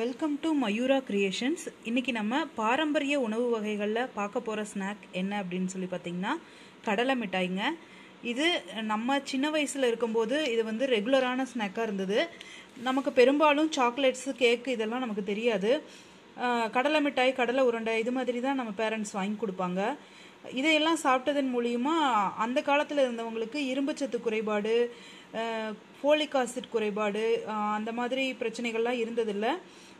Welcome to Mayura creations. இன்றைக்கி நம்ம பாரம்பரிய உணவு வகைகளில் பார்க்க போகிற ஸ்நாக் என்ன அப்படின்னு சொல்லி பார்த்தீங்கன்னா கடலை மிட்டாய்ங்க. இது நம்ம சின்ன வயசில் இருக்கும்போது இது வந்து ரெகுலரான ஸ்நாக்காக இருந்தது. நமக்கு பெரும்பாலும் சாக்லேட்ஸு கேக்கு இதெல்லாம் நமக்கு தெரியாது. கடலை மிட்டாய் கடலை உருண்டை இது மாதிரி தான் நம்ம பேரண்ட்ஸ் வாங்கி கொடுப்பாங்க. இதையெல்லாம் சாப்பிட்டதன் மூலியமா அந்த காலத்தில் இருந்தவங்களுக்கு இரும்புச்சத்து குறைபாடு ஃபோலிக் ஆசிட் குறைபாடு அந்த மாதிரி பிரச்சனைகள்லாம் இருந்ததில்லை.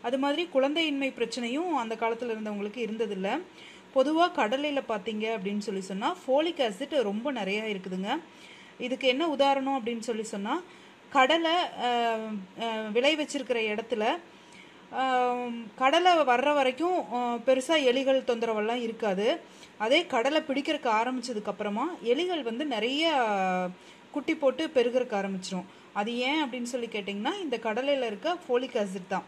அது மாதிரி குழந்தையின்மை பிரச்சனையும் அந்த காலத்தில் இருந்தவங்களுக்கு இருந்ததில்லை. பொதுவாக கடலையில் பார்த்தீங்க அப்படின்னு சொல்லி சொன்னால் ஃபோலிக் ஆசிட் ரொம்ப நிறையா இருக்குதுங்க. இதுக்கு என்ன உதாரணம் அப்படின்னு சொல்லி சொன்னால் கடலை விளை வச்சிருக்கிற இடத்துல கடலை வர்ற வரைக்கும் பெருசாக எலிகள் தொந்தரவெல்லாம் இருக்காது. அதே கடலை பிடிக்கிறதுக்கு ஆரம்பிச்சதுக்கு அப்புறமா எலிகள் வந்து நிறைய குட்டி போட்டு பெருகிறதுக்கு ஆரம்பிச்சிரும். அது ஏன் அப்படின்னு சொல்லி கேட்டிங்கன்னா இந்த கடலையில் இருக்க ஃபோலிக் ஆசிட் தான்.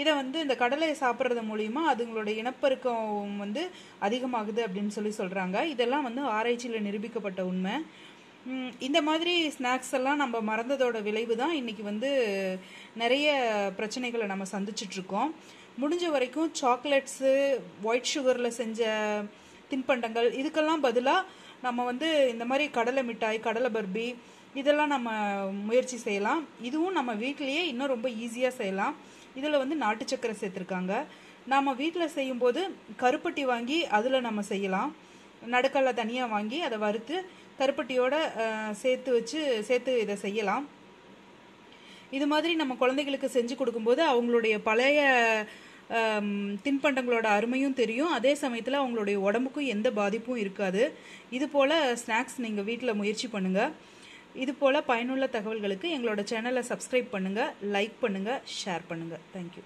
இதை வந்து இந்த கடலையை சாப்பிட்றது மூலிமா அதுங்களோட இனப்பெருக்கம் வந்து அதிகமாகுது அப்படின்னு சொல்லி சொல்கிறாங்க இதெல்லாம் வந்து ஆராய்ச்சியில் நிரூபிக்கப்பட்ட உண்மை. இந்த மாதிரி ஸ்நாக்ஸ் எல்லாம் நம்ம மறந்ததோட விளைவு தான் இன்றைக்கி வந்து நிறைய பிரச்சனைகளை நம்ம சந்திச்சிட்ருக்கோம். முடிஞ்ச வரைக்கும் சாக்லேட்ஸு ஒயிட் சுகரில் செஞ்ச தின்பண்டங்கள் இதுக்கெல்லாம் பதிலாக நம்ம வந்து இந்த மாதிரி கடலை மிட்டாய் கடலை பர்பி இதெல்லாம் நம்ம முயற்சி செய்யலாம். இதுவும் நம்ம வீட்டிலேயே இன்னும் ரொம்ப ஈஸியாக செய்யலாம். இதில் வந்து நாட்டு சக்கரை சேர்த்துருக்காங்க. நாம் வீட்டில் செய்யும்போது கருப்பட்டி வாங்கி அதில் நம்ம செய்யலாம். நடுக்கல்ல தனியாக வாங்கி அதை வறுத்து கருப்பட்டியோட சேர்த்து வச்சு சேர்த்து இதை செய்யலாம். இது மாதிரி நம்ம குழந்தைகளுக்கு செஞ்சு கொடுக்கும்போது அவங்களுடைய பழைய தின்பண்டங்களோட அருமையும் தெரியும். அதே சமயத்தில் அவங்களுடைய உடம்புக்கும் எந்த பாதிப்பும் இருக்காது. இது போல் ஸ்நாக்ஸ் நீங்கள் வீட்டில் முயற்சி பண்ணுங்கள் இது போல் பயனுள்ள தகவல்களுக்கு எங்களோட சேனலை சப்ஸ்கிரைப் பண்ணுங்கள் லைக் பண்ணுங்கள் ஷேர் பண்ணுங்கள் தேங்க்யூ